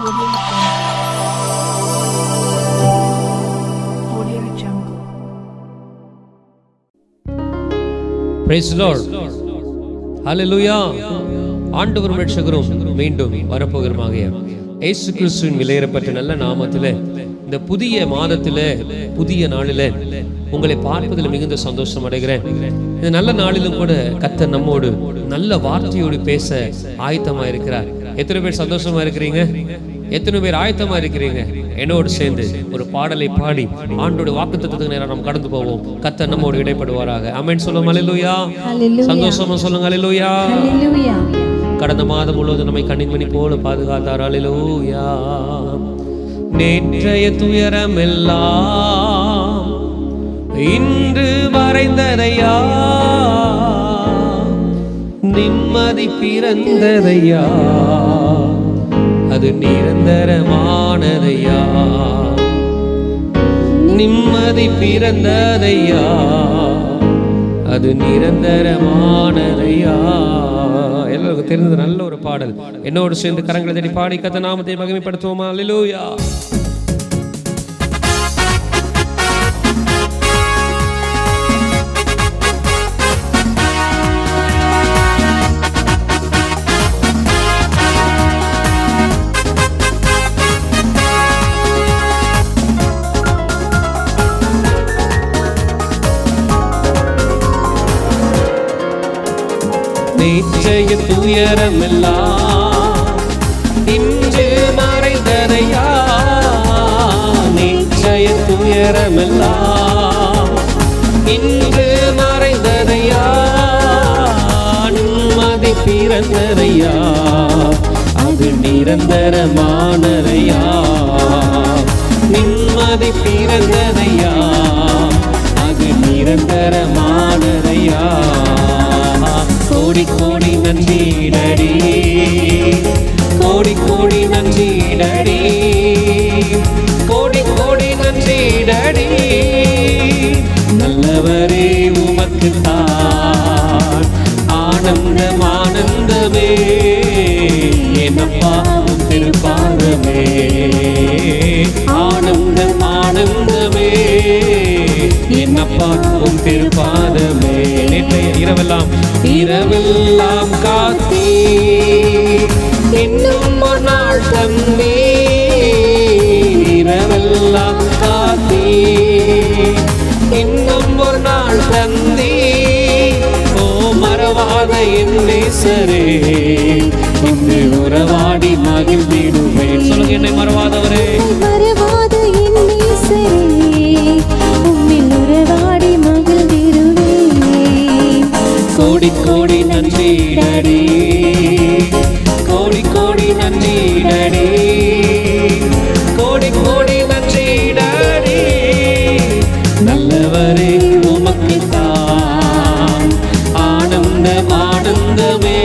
Audio ரட்சகரும் மீண்டும் வரப்போகிறமாக இயேசு கிறிஸ்துவின் விலையேறப்பட்ட நல்ல நாமத்திலே இந்த புதிய மாதத்திலே புதிய நாளிலே உங்களை பார்ப்பதில் மிகுந்த சந்தோஷம் அடைகிறேன். இந்த நல்ல நாளிலும் கூட கத்த நம்மோடு நல்ல வார்த்தையோடு பேச ஆயத்தமா இருக்கிறார் எத்தனை பேர் சந்தோஷமா இருக்கிறீங்க? எத்தனை பேர் ஆயத்தமா இருக்கிறீங்க? என்னோடு சேர்ந்து ஒரு பாடலை பாடி ஆண்டோட வாக்குத்தத்தத்துக்கு நேரம் நாம் கடந்து போவோம். கர்த்தர் நம்மோடு இடைப்படுவாராக. அமேன் சொல்லுங்க அல்லேலூயா சந்தோஷமா சொல்லுங்க. Hallelujah. கடந்த மாதம் முழுவதும் நம்மை கண்ணின்மணி போல பாதுகாத்தார். அல்லேலூயா நேற்றைய துயரம் எல்லாம் இன்று மறைந்ததையா? நிம்மதி பிறந்ததையா? அது நிரந்தரமானதையா? நிம்மதி பிறந்ததையா? அது நிரந்தரமானதையா? எல்லாருக்கும் தெரிந்தது நல்ல ஒரு பாடல். என்னோடு சேர்ந்து கரங்களை தேடி பாடி கத்த நாமத்தை மகிமைப்படுத்துவோமா? அல்லேலூயா நிச்சய துயரமெல்லாம் இன்று மறைந்ததையா நிச்சய துயரமெல்லாம் இன்று மறைந்ததையா நிம்மதி பிறந்ததையா அது நிரந்தரமானதையா நிம்மதி பிறந்ததையா அது நிரந்தரமானதையா கோடி நன்றி. நடி கோடி கோடி நன்றி நடி கோடி கோடி நன்றி நடி நல்லவரே உமக்கு தான் ஆனந்தம் ஆனந்தமே. என்னப்பா திருப்பாதமே ஆனந்தம் ஆனந்தமே. என்னப்பா உன் திருப்பாதமே நேற்றைய இரவெல்லாம் இரவெல்லாம் காத்தே இன்னும் ஒரு நாள் தந்தீ இரவெல்லாம் காத்தே இன்னும் ஒரு நாள் தந்தீ. ஓ மறவாத என் நேசரே இன்று உறவாடி மகிழ்ந்திடுவேன். சொல்லுங்க என்னை மறவாதவரே. கோடி கோடி நன்றிடடி கோடி கோடி நன்றிடடி கோடி கோடி நன்றிடடி நல்லவரே உமக்கு தான் ஆனந்தம் ஆனந்தமே.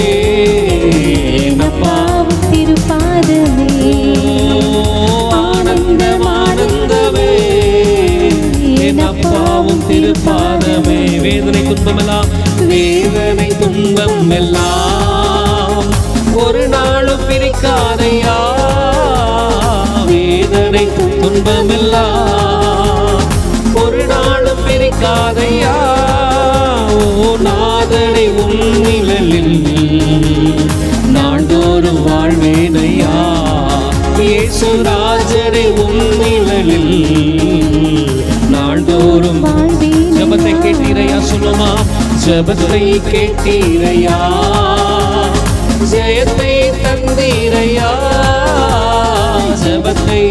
திருப்பாதமே. வேதனை துன்பமெல்லாம் நாளும் பிரிக்காதையா வேதனை துன்பமெல்லாம் ஒரு நாளும் பிரிக்காதையா? ஓ நாதனை உன்னிழலில் நாள்தோறும் வாழ்வேனையா? இயேசுராஜனை உன்னிழலில் நாள்தோறும் ஜபத்தை கேட்டீரையா சொல்லுமா? ஜபத்தை கேட்டீரையா? ஜெயத்தை தந்தீரையா? ஜபத்தை.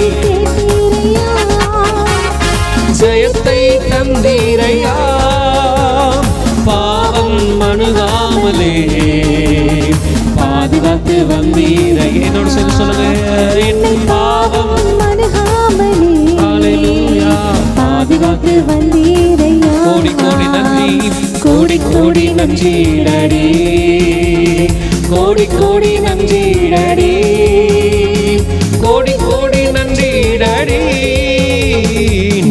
ஜெயத்தை தந்தீரையா? பாவம் மணுகாமலே பாதுகாத்து வந்தீரை. என்னோட சொல்லி சொல்லுங்க. என்னை பாவம் பாதுகாத்து வந்தீரையா? கோடி கோடி நன்றி. கோடி கோடி நன்றிடடி கோடி கோடி நன்றிடடி கோடி கோடி நன்றிடடி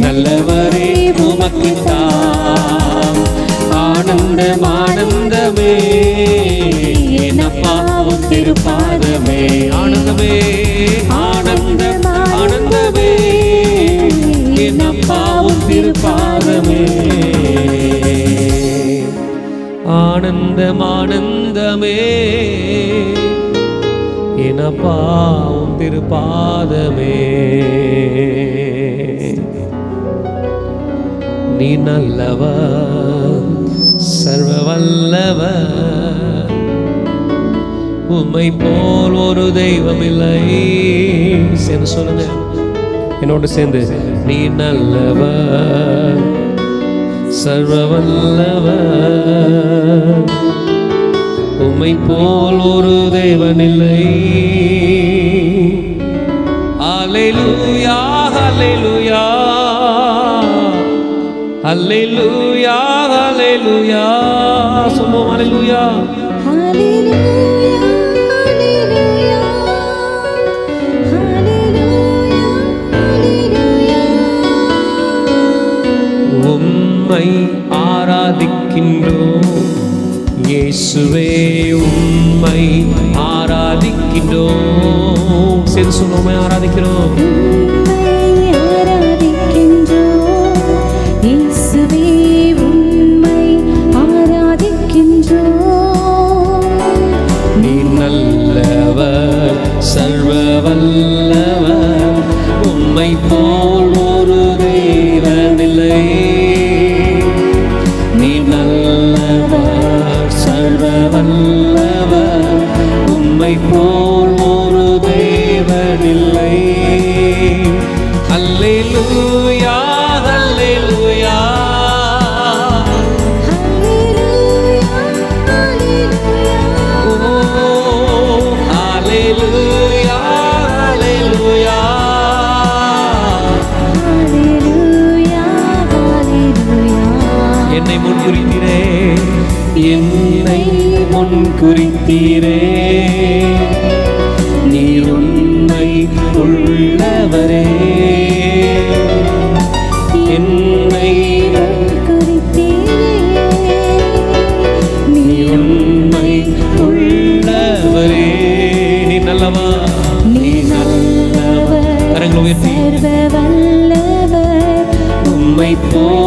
நல்லவரே உமக்கு தாம். ஆனந்தம் ஆனந்தமே. என பாவம் திருப்பாதமே ஆனந்தமே ஆனந்தம் ஆனந்தமே. என பாவம் திருப்பாதமே ஆனந்தமே எனப்பா திருப்பாதமே. நீ நல்லவ சர்வ வல்லவ உம்மை போல் ஒரு தெய்வம் இல்லை சேர்ந்து சொல்லுங்க. என்னோடு சேர்ந்து நீ நல்லவா சர்வ உமை போல் ஒரு தேவனில்லை. இல்லை அல்லேலூயா அல்லேலூயா. அல்லேலூயா அல்லேலூயா. சொல்லுவோம் அல்லேலூயா. உம்மை ஆராதிக்கின்றோம். இயேசுவே உம்மை ஆராதிக்கின்றோம். சேர்ந்து சொல்லுவோமே ஆராதிக்கிறோம். உம்மை ஆராதிக்கின்றோம். இயேசுவே, முன்குறித்தீரே நீர் உண்மை உள்ளவரே. என்னை நீ உண்மை உள்ளவரே. நீ நல்லவா? நீ நல்லவர் உயர்த்தி. உம்மை போல்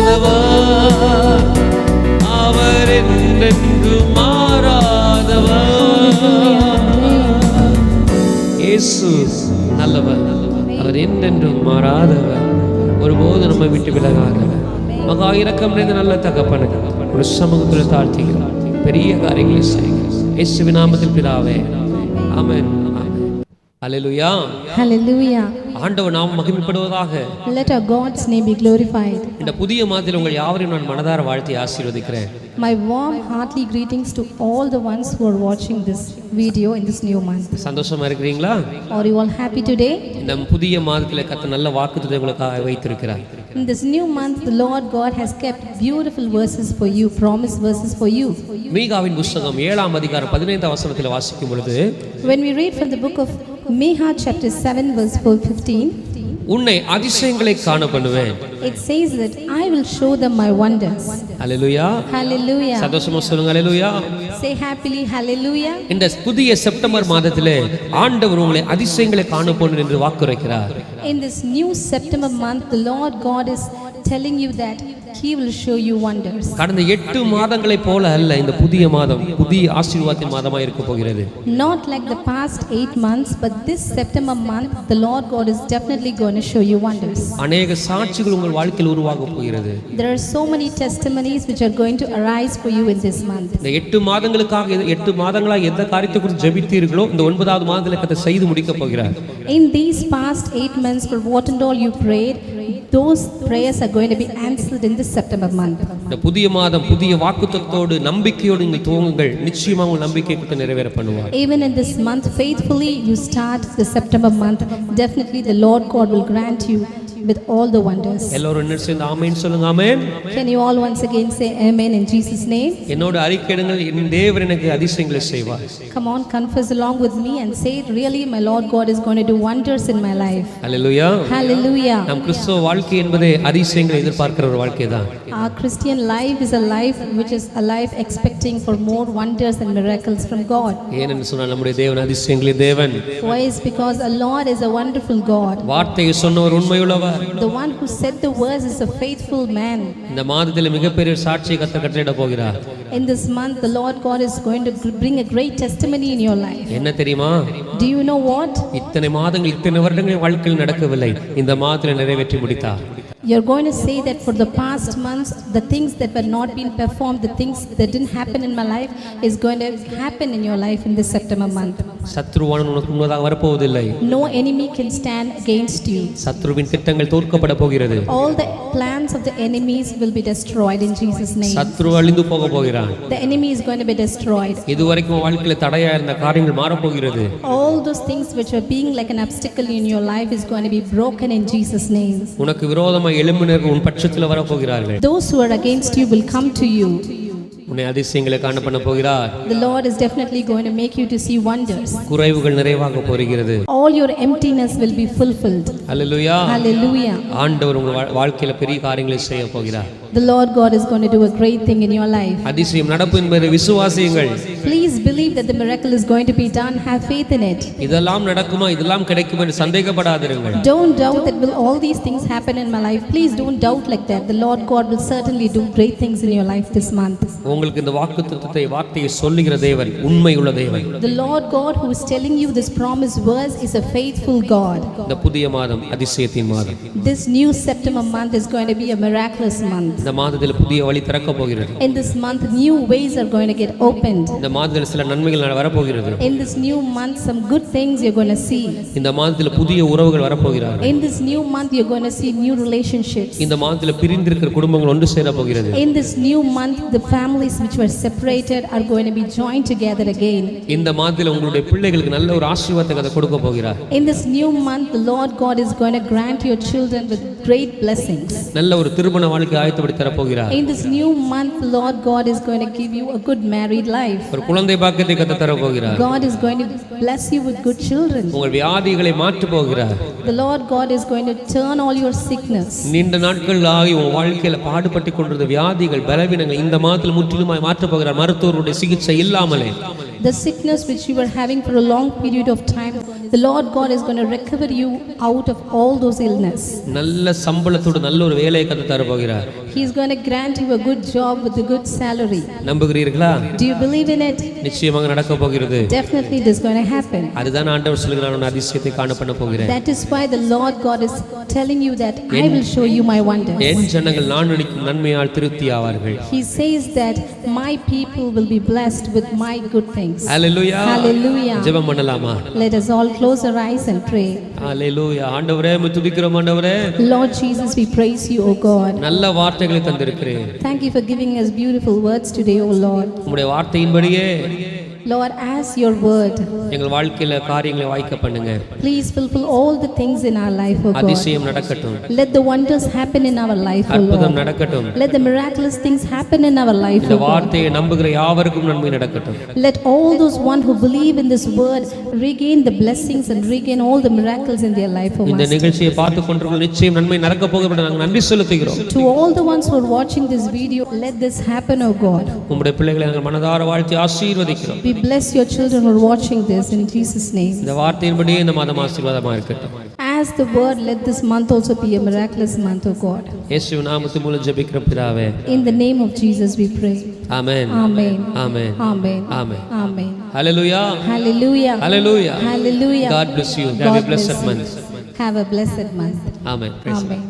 மாறாதவர் அவர் என்றென்று மாறாதவர் இயேசு நல்லவர். அவர் என்றென்றும் மாறாதவர். ஒருபோது விட்டு விலகாதவர். மகா இரக்கம் நிறைந்த நல்ல தகப்பனுக்கு ஒரு சமூகத்தில் தாழ்த்திக்கிறோம். பெரிய காரியங்களை செய்யுங்க இயேசுவின் விநாமத்தில் பிதாவே. ஆமென். அலலுயா அலலுயா ஆண்டவர் நாம் மகிமைப்படுவதாக Let our God's name be glorified. இந்த புதிய மாதத்தில் உங்கள் யாவரையும் நான் மனதார வாழ்த்தி ஆசீர்வதிக்கிறேன் My warm, heartly greetings to all the ones who are watching this video in this new month. சந்தோஷமா இருக்கிறீங்களா Are you all happy today? இந்த புதிய மாதத்தில் கத்த நல்ல வாக்குத்தத்தை உங்களுக்காக வைத்திருக்கிறார் In this new month, the Lord God has kept beautiful verses for you, promise verses for you. மீகாவின் புஸ்தகம் ஏழாம் அதிகாரம் பதினைந்தாம் வசனத்தில் வாசிக்கும் பொழுது When we read from the book of Meha, chapter 7, verse 4 15, உன்னை அதிசயங்களை காண பண்ணுவேன் It says that I will show them my wonders. Hallelujah Hallelujah. சந்தோஷமா சொல்லுங்க அல்லேலூயா Say happily, Hallelujah. இந்த புதிய செப்டம்பர் மாதத்திலே ஆண்டவர் உங்களை அதிசயங்களை காண போனேன் என்று வாக்குரைக்கிறார் In this new September month, the Lord God is telling you that He will show you wonders. கடந்த எட்டு மாதங்களைப் போல அல்ல இந்த புதிய மாதம் புதிய ஆசீர்வாதத்தின் மாதமாக இருக்க போகிறது Not like the past eight months, but this September month, the Lord God is definitely going to show you wonders. அநேக சாட்சிகள் உங்கள் வாழ்க்கையில் உருவாக போகிறது There are so many testimonies which are going to arise for you in this month. இந்த எட்டு மாதங்களுக்காக எட்டு மாதங்களாக எந்த காரியத்தை குறித்து ஜெபித்தீர்களோ இந்த ஒன்பதாவது மாதத்தில் கதை செய்து முடிக்கப் போகிறார் In these past eight months, for what and all you prayed, those prayers are going to be answered in this September month. இந்த புதிய மாதம் புதிய வாக்குத்தத்தோடு நம்பிக்கையோடு நீங்கள் துவங்குங்கள் நிச்சயமாக உங்கள் நம்பிக்கை கொடுத்து நிறைவேற பண்ணுவார் Even in this month, faithfully you start the September month, definitely the Lord God will grant you with all the wonders. எல்லோரும் என்ன சேர்ந்து ஆமேன்னு சொல்லுங்க ஆமேன் Can you all once again say Amen in Jesus' name? என்னோட அறிக்கையிடுங்கள் என் தேவன் எனக்கு அதிசயங்களை செய்வார் Come on, confess along with me and say, Really, my Lord God is going to do wonders in my life. Hallelujah Hallelujah. நம் கிறிஸ்தவ வாழ்க்கை என்பதே அதிசயங்களை எதிர்பார்க்கிற ஒரு வாழ்க்கை தான் Our Christian life is a life which is a life expecting for more wonders and miracles from God. ஏனென்று சொன்னால் நம்முடைய தேவன் அதிசயங்களின் தேவன் Why is because our Lord is a wonderful God. வார்த்தையை சொன்னவர் உண்மையுள்ளவர் The one who said the words is a faithful man. இந்த மாதத்தில் மிகப்பெரிய சாட்சியை கத்த கட்டளையிட போகிறார் In this month, the Lord God is going to gr- bring a great testimony in your life. என்ன தெரியுமா Do you know what? இத்தனை மாதங்கள் இத்தனை வருடங்கள் வாழ்க்கையில் நடக்கவில்லை இந்த மாதத்தில் நிறைவேற்றி முடித்தார் You're going to say that for the past months, the things that were not being performed, the things that didn't happen in my life, is going to happen in your life in this September month. சத்ருவானன் உனக்கு முன்னதாக வரப்போவதில்லை No enemy can stand against you. சத்ருவின் திட்டங்கள் தோற்கப்பட போகிறது All the plans of the enemies will be destroyed in Jesus' name. சத்ரு அழிந்து போக போகிறான் The enemy is going to be destroyed. இதுவரைக்கும் வாழ்க்கையில் தடையா இருந்த காரியங்கள் மாறப்போகிறது All those things which were being like an obstacle in your life is going to be broken in Jesus' name. உனக்கு விரோதமாக எழும்பினர்கள் உன் பட்சத்தில் வரப்போகிறார்கள் Those who are against you will come to you. உன்னை அதிசயங்களை காண பண்ண போகிறார் The Lord is definitely going to make you to see wonders. குறைவுகள் நிறைவாக போகிறது All your emptiness will be fulfilled. Hallelujah Hallelujah. ஆண்டவர் உங்க வா- வாழ்க்கையில பெரிய காரியங்களை செய்ய போகிறார் The Lord God is going to do a great thing in your life. அதிசயம் நடப்பு என்பதை விசுவாசியுங்கள் Please believe that the miracle is going to be done. Have faith in it. இதெல்லாம் நடக்குமா இதெல்லாம் கிடைக்குமா என்று சந்தேகப்படாதிருங்கள் Don't doubt that will all these things happen in my life. Please don't doubt like that. The Lord God will certainly do great things in your life this month. உங்களுக்கு இந்த வாக்கு தத்துவத்தை வார்த்தையை சொல்லுகிற தேவன் உண்மை உள்ள தேவன் The Lord God who is telling you this promise verse is a faithful God. இந்த புதிய மாதம் அதிசயத்தின் மாதம் This new September month is going to be a miraculous month. இந்த மாதத்தில் புதிய வழி திறக்க போகிறது In this month, new ways are going to get opened. இந்த மாதத்தில் சில நன்மைகள் நட- வரப்போகிறது In this new month, some good things you're going to see. இந்த மாதத்தில் புதிய உறவுகள் வரப்போகிறார்கள் In this new month, you're going to see new relationships. இந்த மாதத்தில் பிரிந்திருக்கிற குடும்பங்கள் ஒன்று சேர போகிறது In this new month, the families which were separated are going to be joined together again. இந்த மாதத்தில் உங்களுடைய பிள்ளைகளுக்கு நல்ல ஒரு ஆசீர்வாதத்தை கொடுக்க போகிறார் In this new month, the Lord God is going to grant your children with great blessings. நல்ல ஒரு திருமண வாழ்க்கை ஆயத்தப்படி தரப்போகிறார் In this new month, Lord God is going to give you a good married life. ஒரு குழந்தை பாக்கியத்தை கத்த தரப்போகிறார் God is going to bless you with good children. உங்கள் வியாதிகளை மாற்ற போகிறார் The Lord God is going to turn all your sickness. நீண்ட நாட்கள் ஆகி உன் வாழ்க்கையில பாடுபட்டு கொண்டிருந்த வியாதிகள் பலவீனங்கள் இந்த மாதத்தில் முற்றிலுமாய் மாற்றப் போகிறார் மருத்துவருடைய சிகிச்சை இல்லாமலே The sickness which you were having for a long period of time, the Lord God is going to recover you out of all those illness. நல்ல சம்பளத்தோடு நல்ல ஒரு வேலையை கத்து தரப்போகிறார் He is going to grant you a good job with a good salary. நம்புகிறீர்களா Do you believe in it? நிச்சயமாக நடக்க போகிறது Definitely it is going to happen. அதுதான் ஆண்டவர் சொல்லுகிறார் நான் அதிசயத்தை காண பண்ண போகிறேன் That is why the Lord God is telling you that I will show you my wonders. என் ஜனங்கள் நான் நினைக்கும் நன்மையால் திருப்தி ஆவார்கள் He says that my people will be blessed with my good things. Hallelujah Hallelujah. ஜெபம் பண்ணலாமா Let us all close our eyes and pray. ஹalleluya ஆண்டவரே உம்மை துதிக்கிறோம் ஆண்டவரே Lord Jesus, we praise you, O God. நல்ல வார்த்தைகளை தந்திருக்கிறேன் Thank you for giving us beautiful words today, O Lord. உம்முடைய வார்த்தையின்படியே Lord, as your word, எங்கள் வாழ்க்கையில காரியங்களை வாய்க்க பண்ணுங்க please fulfill all the things in our life, O God. அதிசயம் நடக்கட்டும் Let the wonders happen in our life, O அற்புதம் Lord. நடக்கட்டும் Let the miraculous things happen in our life, இந்த O God. வார்த்தையை நம்புகிற யாவருக்கும் நன்மை நடக்கட்டும் Let all those one who believe in this word regain the blessings and regain all the miracles in their life, O இந்த Master. நிகழ்ச்சியை பார்த்து கொண்டிருக்கிற நிச்சயம் நன்மை நடக்க போகிறது நாங்கள் நன்றி செலுத்துகிறோம் To all the ones who are watching this video, let this happen, O God. உங்களுடைய பிள்ளைகளை நாங்கள் மனதார வாழ்த்தி ஆசீர்வதிக்கிறோம் We bless your children who are watching this in Jesus' name. இந்த வார்த்தையின்படியே இந்த மாதம் ஆசீர்வாதமா இருக்கட்டும் As the word, let this month also be a miraculous month, O God. இயேசு நாமத்து மூலம் ஜெபிக்கிற பிதாவே In the name of Jesus, we pray. Amen Amen. Amen Amen. Amen Amen. Hallelujah Hallelujah. Hallelujah Hallelujah. God bless you have a God blessed bless you. month Have a blessed month. Amen Praise the Lord. Amen.